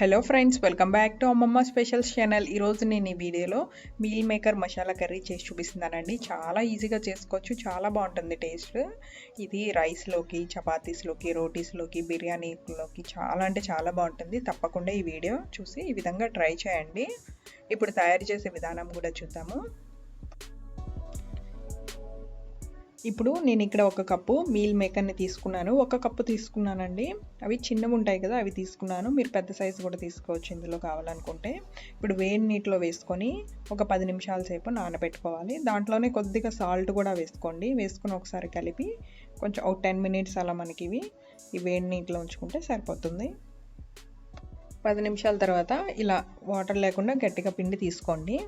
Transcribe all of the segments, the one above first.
Hello friends welcome back to Ammamma specials channel ఈరోజు నేను ఈ వీడియోలో మీల్ మేకర్ మసాలా కర్రీ చేసి చూపిస్తున్నానండి. చాలా ఈజీగా చేసుకోవచ్చు చాలా బాగుంటుంది టేస్ట్ ఇది రైస్లోకి చపాతీస్లోకి రోటీస్లోకి బిర్యానీలోకి చాలా అంటే చాలా బాగుంటుంది. తప్పకుండా ఈ వీడియో చూసి ఈ విధంగా ట్రై చేయండి. ఇప్పుడు తయారు చేసే విధానం కూడా చూద్దాము. ఇప్పుడు నేను ఇక్కడ ఒక కప్పు మీల్ మేకర్ని తీసుకున్నాను. ఒక కప్పు తీసుకున్నానండి. అవి చిన్నవి ఉంటాయి కదా అవి తీసుకున్నాను. మీరు పెద్ద సైజు కూడా తీసుకోవచ్చు ఇందులో కావాలనుకుంటే. ఇప్పుడు వేడి నీటిలో వేసుకొని ఒక పది నిమిషాల సేపు నానబెట్టుకోవాలి. దాంట్లోనే కొద్దిగా సాల్ట్ కూడా వేసుకోండి. వేసుకొని ఒకసారి కలిపి కొంచెం ఒక టెన్ మినిట్స్ అలా మనకి ఇవి ఈ వేడి నీటిలో ఉంచుకుంటే సరిపోతుంది. పది నిమిషాల తర్వాత ఇలా వాటర్ లేకుండా గట్టిగా పిండి తీసుకోండి.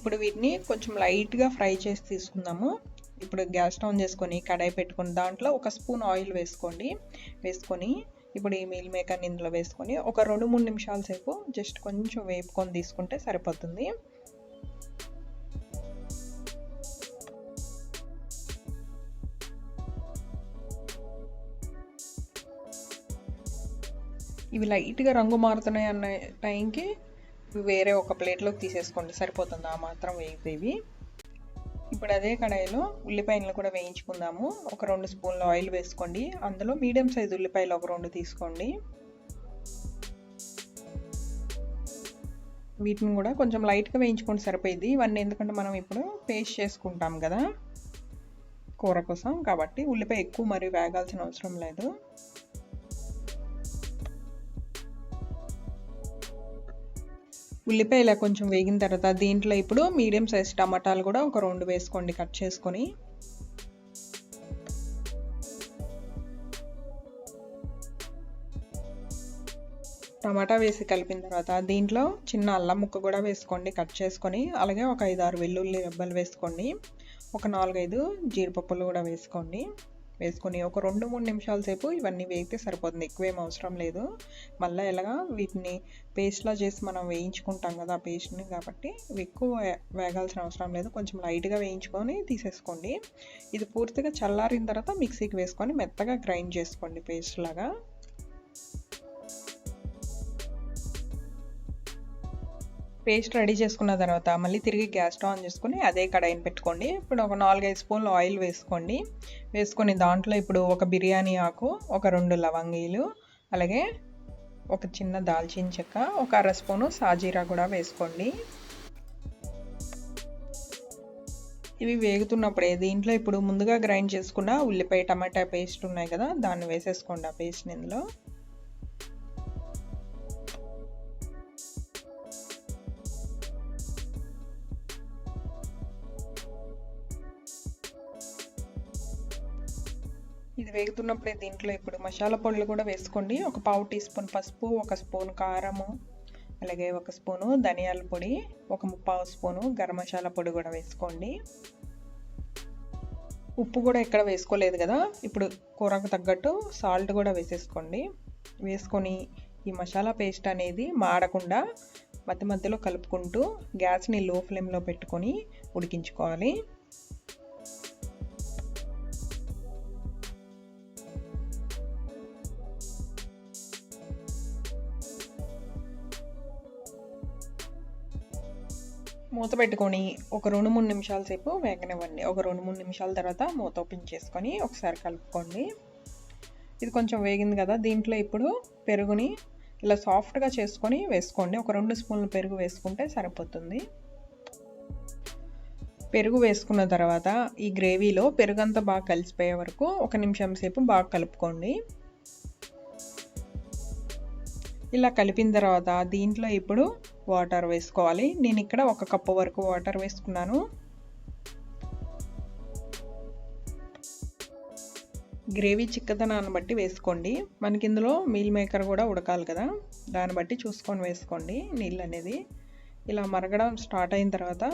ఇప్పుడు వీటిని కొంచెం లైట్గా ఫ్రై చేసి తీసుకుందాము. ఇప్పుడు గ్యాస్ ఆన్ చేసుకొని కడాయి పెట్టుకుని దాంట్లో ఒక స్పూన్ ఆయిల్ వేసుకోండి. వేసుకొని ఇప్పుడు ఈ మీల్ మేకర్ని ఇందులో వేసుకొని ఒక రెండు మూడు నిమిషాల సేపు జస్ట్ కొంచెం వేపుకొని తీసుకుంటే సరిపోతుంది. ఇవి లైట్గా రంగు మారుతున్నాయి అన్న టైంకి వేరే ఒక ప్లేట్లోకి తీసేసుకోండి. సరిపోతుంది. ఆ మాత్రం వేగిపోయి ఇప్పుడు అదే కడాయిలో ఉల్లిపాయలను కూడా వేయించుకుందాము. ఒక రెండు స్పూన్ల ఆయిల్ వేసుకోండి. అందులో మీడియం సైజు ఉల్లిపాయలు ఒక రెండు తీసుకోండి. వీటిని కూడా కొంచెం లైట్గా వేయించుకుంటే సరిపోయింది. ఇవన్నీ ఎందుకంటే మనం ఇప్పుడు పేస్ట్ చేసుకుంటాం కదా కూర కోసం. కాబట్టి ఉల్లిపాయ ఎక్కువ మరి వేగాల్సిన అవసరం లేదు. ఉల్లిపాయ ఇలా కొంచెం వేగిన తర్వాత దీంట్లో ఇప్పుడు మీడియం సైజ్ టమాటాలు కూడా ఒక రెండు వేసుకోండి కట్ చేసుకొని. టమాటా వేసి కలిపిన తర్వాత దీంట్లో చిన్న అల్లం ముక్క కూడా వేసుకోండి కట్ చేసుకొని. అలాగే ఒక ఐదు ఆరు వెల్లుల్లి రెబ్బలు వేసుకోండి. ఒక నాలుగైదు జీడిపప్పులు కూడా వేసుకోండి. వేసుకొని ఒక రెండు మూడు నిమిషాల సేపు ఇవన్నీ వేగితే సరిపోతుంది. ఎక్కువేం అవసరం లేదు. మళ్ళీ ఎలాగా వీటిని పేస్ట్లా చేసి మనం వేయించుకుంటాం కదా ఆ పేస్ట్ని కాబట్టి ఎక్కువ వేగాల్సిన అవసరం లేదు. కొంచెం లైట్గా వేయించుకొని తీసేసుకోండి. ఇది పూర్తిగా చల్లారిన తర్వాత మిక్సీకి వేసుకొని మెత్తగా గ్రైండ్ చేసుకోండి పేస్ట్ లాగా. పేస్ట్ రెడీ చేసుకున్న తర్వాత మళ్ళీ తిరిగి గ్యాస్ ఆన్ చేసుకుని అదే కడాయిని పెట్టుకోండి. ఇప్పుడు ఒక నాలుగైదు స్పూన్లు ఆయిల్ వేసుకోండి. వేసుకొని దాంట్లో ఇప్పుడు ఒక బిర్యానీ ఆకు ఒక రెండు లవంగీలు అలాగే ఒక చిన్న దాల్చిన చెక్క ఒక అర స్పూను సాజీరా కూడా వేసుకోండి. ఇవి వేగుతున్నప్పుడే దీంట్లో ఇప్పుడు ముందుగా గ్రైండ్ చేసుకున్న ఉల్లిపాయ టమాటా పేస్ట్ ఉన్నాయి కదా దాన్ని వేసేసుకోండి ఆ పేస్ట్ని ఇందులో. ఇది వేగుతున్నప్పుడే దీంట్లో ఇప్పుడు మసాలా పొడులు కూడా వేసుకోండి. ఒక పావు టీ స్పూన్ పసుపు ఒక స్పూన్ కారము అలాగే ఒక స్పూను ధనియాల పొడి ఒక ముప్పావు స్పూను గరం మసాలా పొడి కూడా వేసుకోండి. ఉప్పు కూడా ఎక్కడ వేసుకోలేదు కదా ఇప్పుడు కూరకు తగ్గట్టు సాల్ట్ కూడా వేసేసుకోండి. వేసుకొని ఈ మసాలా పేస్ట్ అనేది మాడకుండా మధ్య మధ్యలో కలుపుకుంటూ గ్యాస్ని లో ఫ్లేమ్లో పెట్టుకొని ఉడికించుకోవాలి. మూత పెట్టుకొని ఒక రెండు మూడు నిమిషాల సేపు వేగనివ్వండి. ఒక రెండు మూడు నిమిషాల తర్వాత మూత ఓపెన్ చేసుకొని ఒకసారి కలుపుకోండి. ఇది కొంచెం వేగింది కదా దీంట్లో ఇప్పుడు పెరుగుని ఇలా సాఫ్ట్గా చేసుకొని వేసుకోండి. ఒక రెండు స్పూన్లు పెరుగు వేసుకుంటే సరిపోతుంది. పెరుగు వేసుకున్న తర్వాత ఈ గ్రేవీలో పెరుగు అంతా బాగా కలిసిపోయే వరకు ఒక నిమిషం సేపు బాగా కలుపుకోండి. ఇలా కలిపిన తర్వాత దీంట్లో ఇప్పుడు వాటర్ వేసుకోవాలి. నేను ఇక్కడ ఒక కప్పు వరకు వాటర్ వేసుకున్నాను. గ్రేవీ చిక్కదనాన్ని బట్టి వేసుకోండి. మనకి ఇందులో మీల్ మేకర్ కూడా ఉడకాలి కదా. దాన్ని బట్టి చూసుకొని వేసుకోండి నీళ్ళు అనేది ఇలా మరగడం స్టార్ట్ అయిన తర్వాత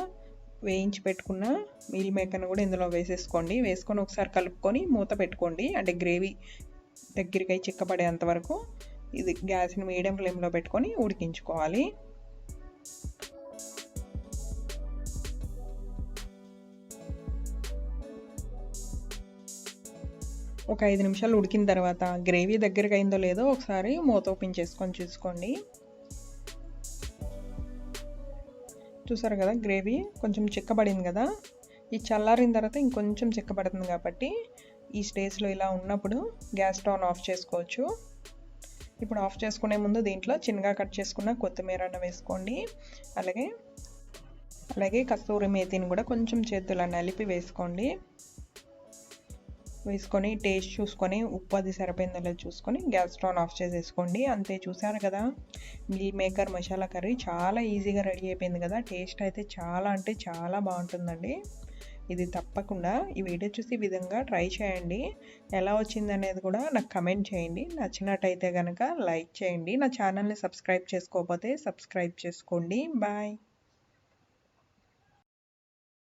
వేయించి పెట్టుకున్న మీల్ మేకర్ని కూడా ఇందులో వేసేసుకోండి. వేసుకొని ఒకసారి కలుపుకొని మూత పెట్టుకోండి. అంటే గ్రేవీ దగ్గరికి అయి చిక్కపడేంత వరకు ఇది గ్యాస్ని మీడియం ఫ్లేమ్లో పెట్టుకొని ఉడికించుకోవాలి. ఒక ఐదు నిమిషాలు ఉడికిన తర్వాత గ్రేవీ దగ్గరికి అయిందో లేదో ఒకసారి మూత ఓపెన్ చేసుకొని చూసుకోండి. చూసారు కదా గ్రేవీ కొంచెం చిక్కబడింది కదా. ఈ చల్లారిన తర్వాత ఇంకొంచెం చిక్కబడుతుంది కాబట్టి ఈ స్టేజ్లో ఇలా ఉన్నప్పుడు గ్యాస్ స్టవ్ ఆఫ్ చేసుకోవచ్చు. ఇప్పుడు ఆఫ్ చేసుకునే ముందు దీంట్లో చిన్నగా కట్ చేసుకున్న కొత్తిమీర వేసుకోండి. అలాగే అలాగే కస్తూరి మేతిని కూడా కొంచెం చేతుల నలిపి వేసుకోండి. వేసుకొని టేస్ట్ చూసుకొని ఉప్పు అది సరిపోయిందో లేదో చూసుకొని గ్యాస్ స్టవ్ ఆఫ్ చేసేసుకోండి. అంతే చూసారు కదా? మిల్ మేకర్ మసాలా కర్రీ చాలా ఈజీగా రెడీ అయిపోయింది కదా? టేస్ట్ అయితే చాలా అంటే చాలా బాగుంటుందండి. ఇది తప్పకుండా ఈ వీడియో చూసి ఈ విధంగా ట్రై చేయండి. ఎలా వచ్చింది అనేది కూడా నాకు కమెంట్ చేయండి. నచ్చినట్టయితే కనుక లైక్ చేయండి. నా ఛానల్ని సబ్స్క్రైబ్ చేసుకోకపోతే సబ్స్క్రైబ్ చేసుకోండి. బాయ్